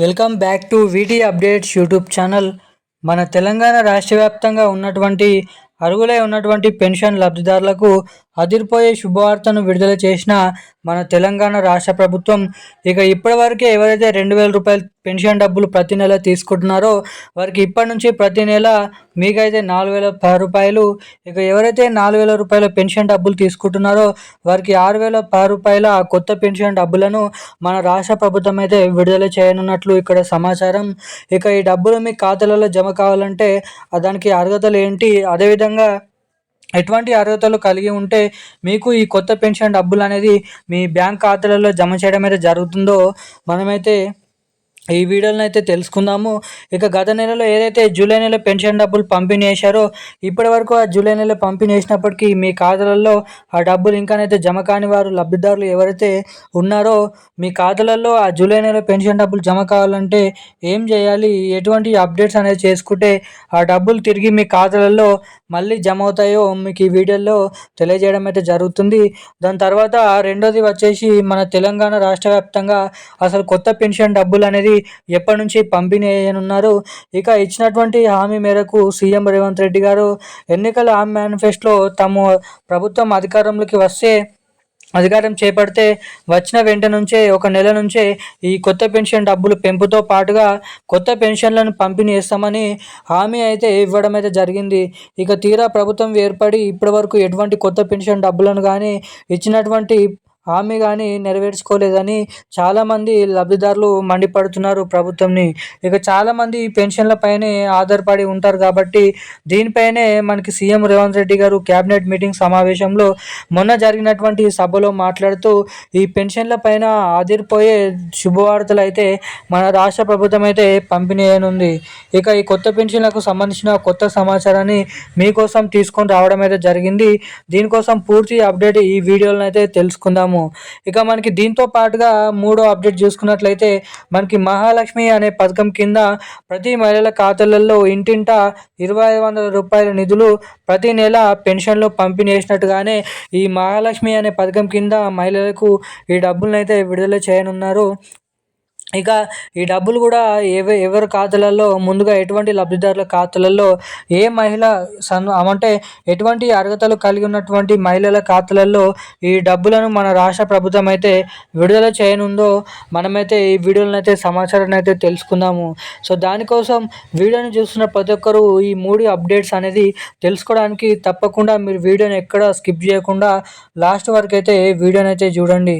Welcome back to VT updates YouTube channel. మన తెలంగాణ రాష్ట్ర వ్యాప్తంగా ఉన్నటువంటి అరుగులై ఉన్నటువంటి పెన్షన్ లబ్ధిదారులకు అదిరిపోయే శుభవార్తను విడుదల చేసిన మన తెలంగాణ రాష్ట్ర ప్రభుత్వం ఇక ఇప్పటివరకే ఎవరైతే రెండు వేల రూపాయలు పెన్షన్ డబ్బులు ప్రతి నెల తీసుకుంటున్నారో వారికి ఇప్పటి నుంచి ప్రతి నెల మీకైతే నాలుగు వేల పది రూపాయలు ఇక ఎవరైతే నాలుగు వేల రూపాయల పెన్షన్ డబ్బులు తీసుకుంటున్నారో వారికి ఆరు వేల పది రూపాయల కొత్త పెన్షన్ డబ్బులను మన రాష్ట్ర ప్రభుత్వం అయితే విడుదల చేయనున్నట్లు ఇక్కడ సమాచారం. ఇక ఈ డబ్బులు మీ ఖాతాలలో జమ కావాలంటే దానికి అర్హతలు ఏంటి? అదేవిధంగా ఎటువంటి అర్హతలు కలిగి ఉంటే మీకు ఈ కొత్త పెన్షన్ డబ్బులు అనేది మీ బ్యాంక్ ఖాతాలలో జమ చేయడం అయితే జరుగుతుందో మనమైతే ఈ వీడియోలో అయితే తెలుసుకుందాము. ఇక గత నెలలో ఏదైతే జూలై నెల పెన్షన్ డబ్బులు పంపిణీ చేశారో ఇప్పటి వరకు ఆ జూలై నెల పంపిణీ చేసినప్పటికీ మీ ఖాతాలలో ఆ డబ్బులు ఇంకానైతే జమ కాని వారు లబ్ధిదారులు ఎవరైతే ఉన్నారో మీ ఖాతాలలో ఆ జూలై నెల పెన్షన్ డబ్బులు జమ కావాలంటే ఏం చేయాలి? ఎటువంటి అప్డేట్స్ అనేది చేసుకుంటే ఆ డబ్బులు తిరిగి మీ ఖాతాలలో మళ్ళీ జమ అవుతాయో మీకు ఈ వీడియోలో తెలియజేయడం అయితే జరుగుతుంది. దాని తర్వాత రెండోది వచ్చేసి మన తెలంగాణ రాష్ట్ర వ్యాప్తంగా అసలు కొత్త పెన్షన్ డబ్బులు అనేది ఎప్పటి నుంచి పంపిణీ అయ్యనున్నారు. ఇక ఇచ్చినటువంటి హామీ మేరకు సీఎం రేవంత్ రెడ్డి గారు ఎన్నికల హామీ మేనిఫెస్టోలో తమ ప్రభుత్వం అధికారంలోకి వస్తే అధికారం చేపడితే వచ్చిన వెంట నుంచే ఒక నెల నుంచే ఈ కొత్త పెన్షన్ డబ్బులు పెంపుతో పాటుగా కొత్త పెన్షన్లను పంపిణీ చేస్తామని హామీ అయితే ఇవ్వడం అయితే జరిగింది. ఇక తీరా ప్రభుత్వం ఏర్పడి ఇప్పటి వరకు ఎటువంటి కొత్త పెన్షన్ డబ్బులను కానీ ఇచ్చినటువంటి హామీ కానీ నెరవేర్చుకోలేదని చాలామంది లబ్ధిదారులు మండిపడుతున్నారు ప్రభుత్వంని. ఇక చాలామంది ఈ పెన్షన్లపైనే ఆధారపడి ఉంటారు కాబట్టి దీనిపైనే మనకి సీఎం రేవంత్ రెడ్డి గారు క్యాబినెట్ మీటింగ్ సమావేశంలో మొన్న జరిగినటువంటి సభలో మాట్లాడుతూ ఈ పెన్షన్ల పైన ఆదిరిపోయే శుభవార్తలు అయితే మన రాష్ట్ర ప్రభుత్వం అయితే పంపిణీ చేయనుంది. ఇక ఈ కొత్త పెన్షన్లకు సంబంధించిన కొత్త సమాచారాన్ని మీకోసం తీసుకొని రావడం అయితే జరిగింది. దీనికోసం పూర్తి అప్డేట్ ఈ వీడియోలను అయితే తెలుసుకుందాము ఇక మనకి దీంతో పాటుగా మూడో అప్డేట్ చూసుకున్నట్లయితే మనకి మహాలక్ష్మి అనే పథకం కింద ప్రతి మహిళల ఖాతాలలో ఇంటింట ఇరవై ఐదు వందల రూపాయల నిధులు ప్రతి నెల పెన్షన్లో పంపిణీ చేసినట్టుగానే ఈ మహాలక్ష్మి అనే పథకం కింద మహిళలకు ఈ డబ్బులను అయితే విడుదల చేయనున్నారు. ఇక ఈ డబ్బులు కూడా ఎవ ఎవరి ఖాతాలలో ముందుగా ఎటువంటి లబ్ధిదారుల ఖాతాలలో ఏ మహిళ సన్ అంటే ఎటువంటి అర్హతలు కలిగి ఉన్నటువంటి మహిళల ఖాతాలలో ఈ డబ్బులను మన రాష్ట్ర ప్రభుత్వం అయితే విడుదల చేయనుందో మనమైతే ఈ వీడియోలను అయితే సమాచారాన్ని అయితే తెలుసుకుందాము. సో దానికోసం వీడియోని చూస్తున్న ప్రతి ఒక్కరూ ఈ మూడు అప్డేట్స్ అనేది తెలుసుకోవడానికి తప్పకుండా మీరు వీడియోని ఎక్కడ స్కిప్ చేయకుండా లాస్ట్ వరకు అయితే వీడియోని అయితే చూడండి.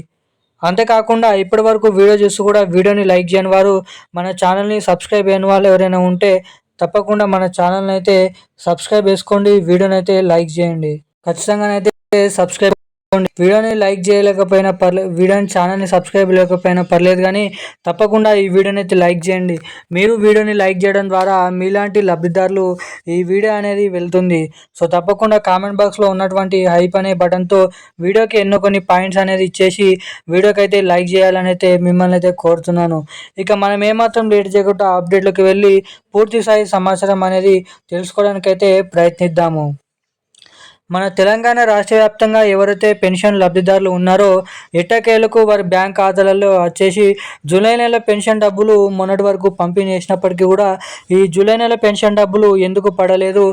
అంతేకాకుండా ఇప్పటి వరకు వీడియో చూసి కూడా వీడియోని లైక్ చేయని వారు మన ఛానల్ని సబ్స్క్రైబ్ అయిన వాళ్ళు ఎవరైనా ఉంటే తప్పకుండా మన ఛానల్ని అయితే సబ్స్క్రైబ్ చేసుకోండి వీడియోని అయితే లైక్ చేయండి. ఖచ్చితంగానైతే సబ్స్క్రైబ్ వీడియోని లైక్ చేయలేకపోయినా పర్లేదు వీడియోని ఛానల్ని సబ్స్క్రైబ్ లేకపోయినా పర్లేదు కానీ తప్పకుండా ఈ వీడియోని అయితే లైక్ చేయండి. మీరు వీడియోని లైక్ చేయడం ద్వారా మీలాంటి లబ్ధిదారులు ఈ వీడియో అనేది వెళ్తుంది. సో తప్పకుండా కామెంట్ బాక్స్లో ఉన్నటువంటి హైప్ అనే బటన్తో వీడియోకి ఎన్నో కొన్ని పాయింట్స్ అనేది ఇచ్చేసి వీడియోకి అయితే లైక్ చేయాలని అయితే మిమ్మల్ని అయితే కోరుతున్నాను. ఇక మనం ఏమాత్రం లేట్ చేయకుండా అప్డేట్లోకి వెళ్ళి పూర్తి స్థాయి సమాచారం అనేది తెలుసుకోవడానికైతే ప్రయత్నిద్దాము. మన తెలంగాణ రాష్ట్ర వ్యాప్తంగా ఎవరైతే పెన్షన్ లబ్ధిదారులు ఉన్నారో ఎట్టకేలకు వారి బ్యాంక్ ఖాతాలలో వచ్చేసి జూలై నెల పెన్షన్ డబ్బులు మొన్నటి వరకు పంపిణీ చేసినప్పటికీ కూడా ఈ జూలై నెల పెన్షన్ డబ్బులు ఎందుకు పడలేదు?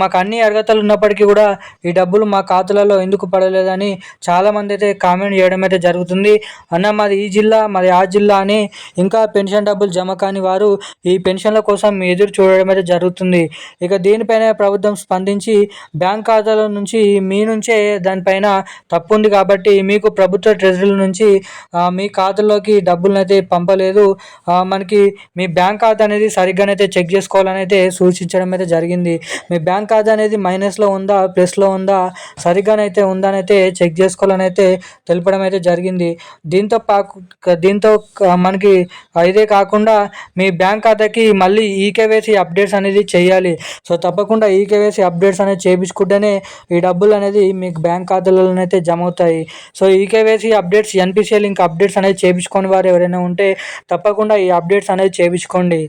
మాకు అన్ని అర్హతలు ఉన్నప్పటికీ కూడా ఈ డబ్బులు మా ఖాతాలలో ఎందుకు పడలేదని చాలామంది అయితే కామెంట్ చేయడం అయితే జరుగుతుంది. అన్న మాది ఈ జిల్లా మాది ఆ జిల్లా అని ఇంకా పెన్షన్ డబ్బులు జమ కాని వారు ఈ పెన్షన్ల కోసం ఎదురు చూడడం అయితే జరుగుతుంది. ఇక దీనిపైన ప్రభుత్వం స్పందించి బ్యాంక్ ఖాతాలో నుంచి మీ నుంచే దానిపైన తప్పు ఉంది కాబట్టి మీకు ప్రభుత్వ ట్రెజరీల నుంచి మీ ఖాతాలోకి డబ్బులను అయితే పంపలేదు మనకి మీ బ్యాంక్ ఖాతా అనేది సరిగ్గానైతే చెక్ చేసుకోవాలని అయితే సూచించడం అయితే జరిగింది. మీ బ్యాంక్ ఖాతా అనేది మైనస్లో ఉందా ప్లస్లో ఉందా సరిగ్గానైతే ఉందని అయితే చెక్ చేసుకోవాలని అయితే తెలపడం అయితే జరిగింది. దీంతో పాకు దీంతో మనకి ఇదే కాకుండా మీ బ్యాంక్ ఖాతాకి మళ్ళీ ఈకేవైసీ అప్డేట్స్ అనేది చేయాలి. సో తప్పకుండా ఈకేవైసీ అప్డేట్స్ అనేది చేయించుకుంటేనే ఈ డబ్బులు అనేది మీకు బ్యాంక్ ఖాతాలలోనైతే జమ అవుతాయి. So eKYC updates NPCL link updates అనేది చేయించుకొని వారు ఎవరైనా ఉంటే తప్పకుండా ఈ అప్డేట్స్ అనేది చేయించుకోండి.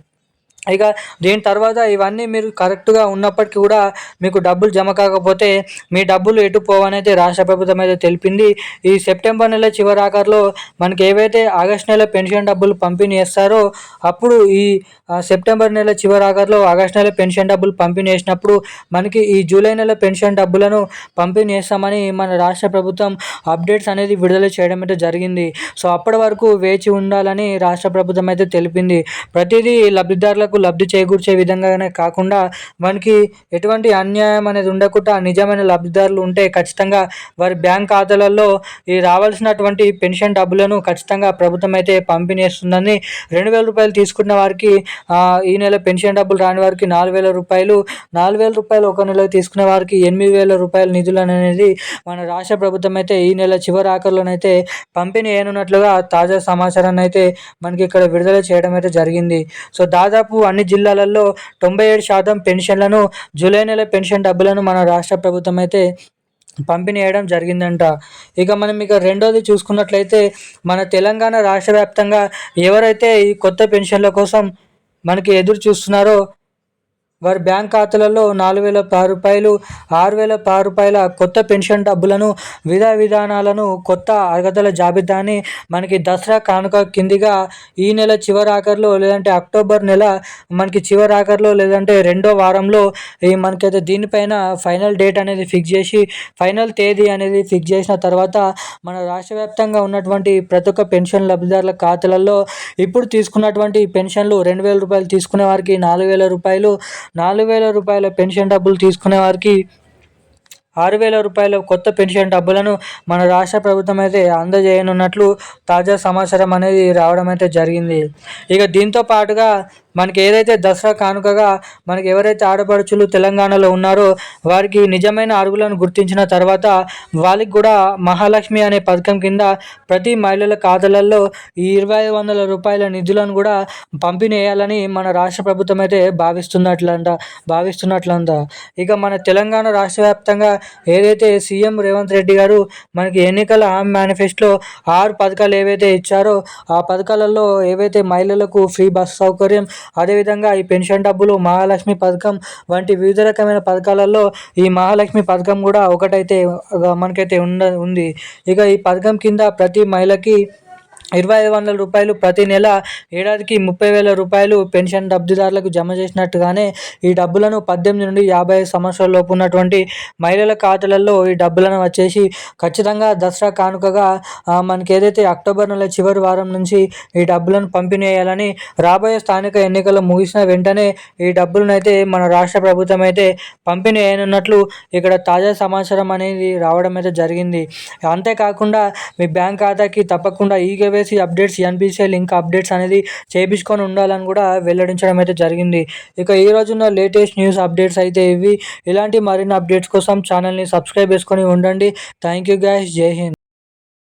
ఇక దీని తర్వాత ఇవన్నీ మీరు కరెక్ట్గా ఉన్నప్పటికీ కూడా మీకు డబ్బులు జమ కాకపోతే మీ డబ్బులు ఎటు పోవనైతే రాష్ట్ర ప్రభుత్వం అయితే తెలిపింది. ఈ సెప్టెంబర్ నెల చివరి ఆఖరిలో మనకి ఏవైతే ఆగస్ట్ నెల పెన్షన్ డబ్బులు పంపిణీ చేస్తారో అప్పుడు ఈ సెప్టెంబర్ నెల చివరి ఆఖరిలో ఆగస్ట్ నెల పెన్షన్ డబ్బులు పంపిణీ చేసినప్పుడు మనకి ఈ జూలై నెల పెన్షన్ డబ్బులను పంపిణీ చేస్తామని మన రాష్ట్ర ప్రభుత్వం అప్డేట్స్ అనేది విడుదల చేయడం అయితే జరిగింది. సో అప్పటి వరకు వేచి ఉండాలని రాష్ట్ర ప్రభుత్వం అయితే తెలిపింది. ప్రతిదీ లబ్ధిదారులకు లబ్ధి చేకూర్చే విధంగానే కాకుండా మనకి ఎటువంటి అన్యాయం అనేది ఉండకుండా నిజమైన లబ్ధిదారులు ఉంటే ఖచ్చితంగా వారి బ్యాంక్ ఖాతాలలో ఈ రావాల్సినటువంటి పెన్షన్ డబ్బులను ఖచ్చితంగా ప్రభుత్వం అయితే పంపిణీ చేస్తుందని రెండు వేల రూపాయలు తీసుకున్న వారికి ఈ నెల పెన్షన్ డబ్బులు రాని వారికి నాలుగు వేల రూపాయలు నాలుగు వేల రూపాయలు ఒక నెల తీసుకున్న వారికి ఎనిమిది వేల రూపాయల నిధులు అనేది మన రాష్ట్ర ప్రభుత్వం అయితే ఈ నెల చివరి ఆఖరిలోనైతే పంపిణీ చేయనున్నట్లుగా తాజా సమాచారాన్ని అయితే మనకి ఇక్కడ విడుదల చేయడం అయితే జరిగింది. సో దాదాపు అన్ని జిల్లాలలో తొంభై ఏడు శాతం పెన్షన్లను జూలై నెల పెన్షన్ డబ్బులను మన రాష్ట్ర ప్రభుత్వం అయితే పంపిణీ చేయడం జరిగిందంట. ఇక మనం ఇక రెండోది చూసుకున్నట్లయితే మన తెలంగాణ రాష్ట్ర వ్యాప్తంగా ఎవరైతే ఈ కొత్త పెన్షన్ల కోసం మనకి ఎదురు చూస్తున్నారో వారి బ్యాంక్ ఖాతాలలో నాలుగు వేల పది రూపాయలు ఆరు వేల పది రూపాయల కొత్త పెన్షన్ డబ్బులను విధా విధానాలను కొత్త అర్హతల జాబితాని మనకి దసరా కానుక కిందిగా ఈ నెల చివరి ఆఖరిలో లేదంటే అక్టోబర్ నెల మనకి చివరి ఆఖరిలో లేదంటే రెండో వారంలో ఈ మనకైతే దీనిపైన ఫైనల్ డేట్ అనేది ఫిక్స్ చేసి ఫైనల్ తేదీ అనేది ఫిక్స్ చేసిన తర్వాత మన రాష్ట్ర వ్యాప్తంగా ఉన్నటువంటి ప్రతి ఒక్క పెన్షన్ లబ్ధిదారుల ఖాతాలలో ఇప్పుడు తీసుకున్నటువంటి పెన్షన్లు రెండు వేల రూపాయలు తీసుకునే వారికి నాలుగు వేల రూపాయలు నాలుగు వేల రూపాయల పెన్షన్ డబ్బులు తీసుకునే వారికి ఆరు వేల రూపాయల కొత్త పెన్షన్ డబ్బులను మన రాష్ట్ర ప్రభుత్వం అయితే అందజేయనున్నట్లు తాజా సమాచారం అనేది రావడం అయితే జరిగింది. ఇక దీంతో పాటుగా మనకి ఏదైతే దసరా కానుకగా మనకి ఎవరైతే ఆడపడుచులు తెలంగాణలో ఉన్నారో వారికి నిజమైన అరుగులను గుర్తించిన తర్వాత వాళ్ళకి కూడా మహాలక్ష్మి అనే పథకం కింద ప్రతి మహిళల ఖాతాలలో ఈ ఇరవై ఐదు వందల రూపాయల నిధులను కూడా పంపిణీ చేయాలని మన రాష్ట్ర ప్రభుత్వం అయితే భావిస్తున్నట్లంట భావిస్తున్నట్లంట. ఇక మన తెలంగాణ రాష్ట్ర వ్యాప్తంగా ఏదైతే సీఎం రేవంత్ రెడ్డి గారు మనకి ఎన్నికల హామీ మేనిఫెస్టోలో ఆరు పథకాలు ఏవైతే ఇచ్చారో ఆ పథకాలలో ఏవైతే మహిళలకు ఫ్రీ బస్ సౌకర్యం అదేవిధంగా ఈ పెన్షన్ డబ్బులు మహాలక్ష్మి పథకం వంటి వివిధ రకమైన పథకాలలో ఈ మహాలక్ష్మి పథకం కూడా ఒకటైతే మనకైతే ఉండ ఉంది. ఇక ఈ పథకం కింద ప్రతి మహిళకి ఇరవై ఐదు వందల రూపాయలు ప్రతి నెల ఏడాదికి ముప్పై వేల రూపాయలు పెన్షన్ లబ్ధిదారులకు జమ చేసినట్టుగానే ఈ డబ్బులను పద్దెనిమిది నుండి యాభై ఐదు సంవత్సరాల లోపు ఉన్నటువంటి మహిళల ఖాతాలలో ఈ డబ్బులను వచ్చేసి ఖచ్చితంగా దసరా కానుకగా మనకి ఏదైతే అక్టోబర్ నెల చివరి వారం నుంచి ఈ డబ్బులను పంపిణీ చేయాలని రాబోయే స్థానిక ఎన్నికలు ముగిసిన వెంటనే ఈ డబ్బులను అయితే మన రాష్ట్ర ప్రభుత్వం అయితే పంపిణీ చేయనున్నట్లు ఇక్కడ తాజా సమాచారం అనేది రావడం అయితే జరిగింది. అంతేకాకుండా మీ బ్యాంక్ ఖాతాకి తప్పకుండా eKYC updates NBCI link updates అనేది చేయించుకొని ఉండాలని కూడా వెల్లడించడం అయితే జరిగింది. ఇక ఈ రోజున లేటెస్ట్ న్యూస్ అప్డేట్స్ అయితే ఇవి. ఇలాంటి మరిన్ని అప్డేట్స్ కోసం ఛానల్ని సబ్స్క్రైబ్ చేసుకొని ఉండండి. Thank you guys. Jai Hind.